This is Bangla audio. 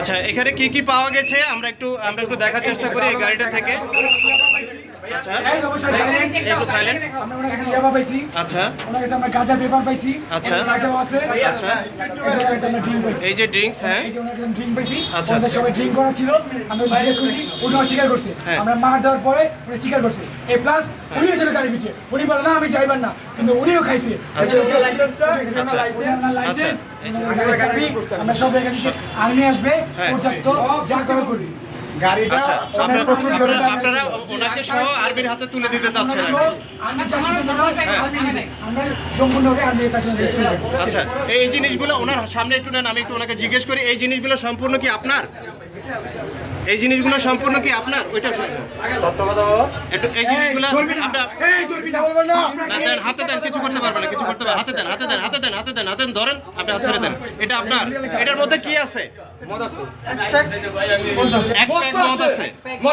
আচ্ছা এখানে কি কি পাওয়া গেছে? আমরা একটু আমরা একটু দেখার চেষ্টা করি এই গাড়িটা থেকে। আচ্ছা এই অবশ্যই silent। একটু সাইলেন্ট আমরা ওনার কাছে ইয়াবা পাইছি আচ্ছা ওনার কাছে আমরা গাঁজা পেপার পাইছি আচ্ছা। গাঁজাও আছে আচ্ছা। ওনার কাছে আমরা ড্রিঙ্ক পাইছি এই যে ড্রিঙ্কস হ্যাঁ এই যে ওনার কাছে ড্রিঙ্ক পাইছি আচ্ছা। আমাদের সবাই ড্রিঙ্ক করা ছিল আমরা জিজ্ঞেস করছি উনি অস্বীকার করছে হ্যাঁ। আমরা মার দেওয়ার পরে উনি স্বীকার করছে এই প্লাস উনি ছিল গাড়ি পিছিয়ে উনি বলে না আমি ড্রাইভার না কিন্তু উনিও খাইছে আচ্ছা। লাইসেন্সটা আচ্ছা। লাইসেন্স আচ্ছা। আমরা সব আর্মি আসবে হ্যাঁ। পর্যাপ্ত যা করে করবি আচ্ছা অনেক প্রচুর জোরে আপনারা- আপনারা ওনাকে সহ আর্মির হাতে তুলে দিতে চাচ্ছেন আর কি। আর্মি যা শিখেছে না, আর্মি নেবে। আমরা সম্পূর্ণভাবে আর্মির কাছে আচ্ছা এই জিনিসগুলো ওনার সামনে একটু নেন আমি একটু ওনাকে জিজ্ঞেস করি এই জিনিসগুলো সম্পূর্ণ কি আপনার? এই জিনিসগুলো সম্পূর্ণ কি আপনার? ওইটা সত্য কথা বলো। একটু এই জিনিসগুলো না। আপনার এই, ধরবি না, বলব না। না দেন হাতে দেন কিছু করতে পারবেন না কিছু করতে পারবেন হাতে দেন হাতে দেন হাতে দেন হাতে দেন হাতে দেন ধরেন আপনি হাত ছেড়ে দেন। এটা আপনার। এটার মধ্যে কি আছে এক প্যাক মদ আছে